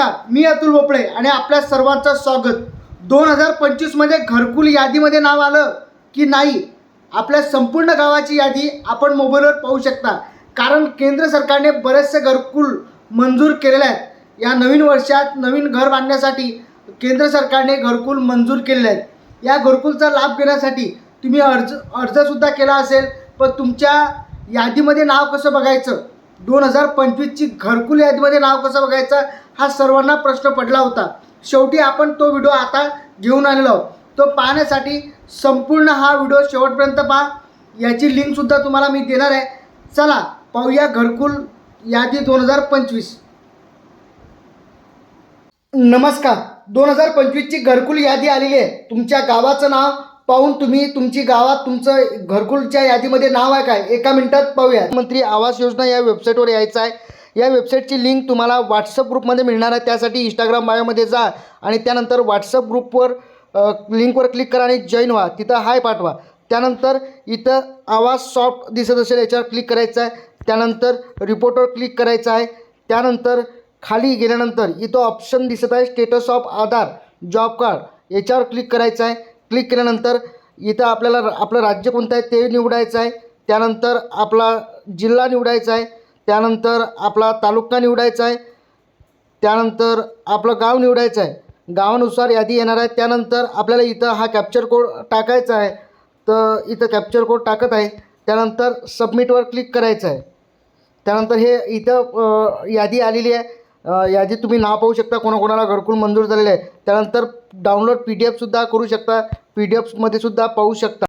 नमस्कार मी अतुल भोपळे आणि आपल्या सर्वांचं स्वागत. दोन हजार पंचवीसमध्ये घरकुल यादीमध्ये नाव आलं की नाही आपल्या संपूर्ण गावाची यादी आपण मोबाईलवर पाहू शकता. कारण केंद्र सरकारने बरेचसे घरकुल मंजूर केलेले आहेत. या नवीन वर्षात नवीन घर बांधण्यासाठी केंद्र सरकारने घरकुल मंजूर केलेले आहेत. या घरकुलचा लाभ घेण्यासाठी तुम्ही अर्ज अर्जसुद्धा केला असेल पण तुमच्या यादीमध्ये नाव कसं बघायचं? दोन हजार पंचवीसची घरकुल यादीमध्ये नाव कसं बघायचं? हा सर्वांना प्रश्न पडला होता. शेवटी आपण तो व्हिडिओ आता घेऊन आलेलो आहोत. तो पाहण्यासाठी संपूर्ण हा व्हिडिओ शेवटपर्यंत पहा. याची लिंकसुद्धा तुम्हाला मी देणार आहे. चला पाहूया घरकुल यादी दोन हजार पंचवीस. नमस्कार. दोन हजार पंचवीसची घरकुल यादी आलेली आहे. तुमच्या गावाचं नाव पाहून तुम्ही तुमची गावात तुमचं घरकुलच्या यादीमध्ये नाव आहे काय? एका मिनिटात पाहूया मंत्री आवास योजना या वेबसाईटवर यायचं आहे. या वेबसाईटची लिंक तुम्हाला व्हॉट्सअप ग्रुपमध्ये मिळणार आहे. त्यासाठी इंस्टाग्राम बायोमध्ये जा आणि त्यानंतर व्हॉट्सअप ग्रुपवर लिंकवर क्लिक करा आणि जॉईन व्हा. तिथं हाय पाठवा. त्यानंतर इथं आवाज सॉफ्ट दिसत असेल याच्यावर क्लिक करायचं आहे. त्यानंतर रिपोर्टवर क्लिक करायचं आहे. त्यानंतर खाली गेल्यानंतर इथं ऑप्शन दिसत आहे status of Aadhaar job card याच्यावर क्लिक करायचं आहे. क्लिक केल्यानंतर इथं आपल्याला आपलं राज्य कोणतं आहे ते निवडायचं आहे. त्यानंतर आपला जिल्हा निवडायचा आहे. त्यानंतर आपला तालुका निवडायचा आहे. त्यानंतर आपलं गाव निवडायचं आहे. गावानुसार यादी येणार आहे. त्यानंतर आपल्याला इथं हा कॅप्चर कोड टाकायचा आहे. तर इथं कॅप्चर कोड टाकत आहे. त्यानंतर सबमिटवर क्लिक करायचं आहे. त्यानंतर हे इथं यादी आलेली आहे. यादी तुम्ही नाव पाहू शकता. कोणाकोणाला घरकुल मंजूर झालेलं आहे. त्यानंतर डाउनलोड पी डी एफसुद्धा करू शकता. पी डी एफमध्ये सुद्धा पाहू शकता.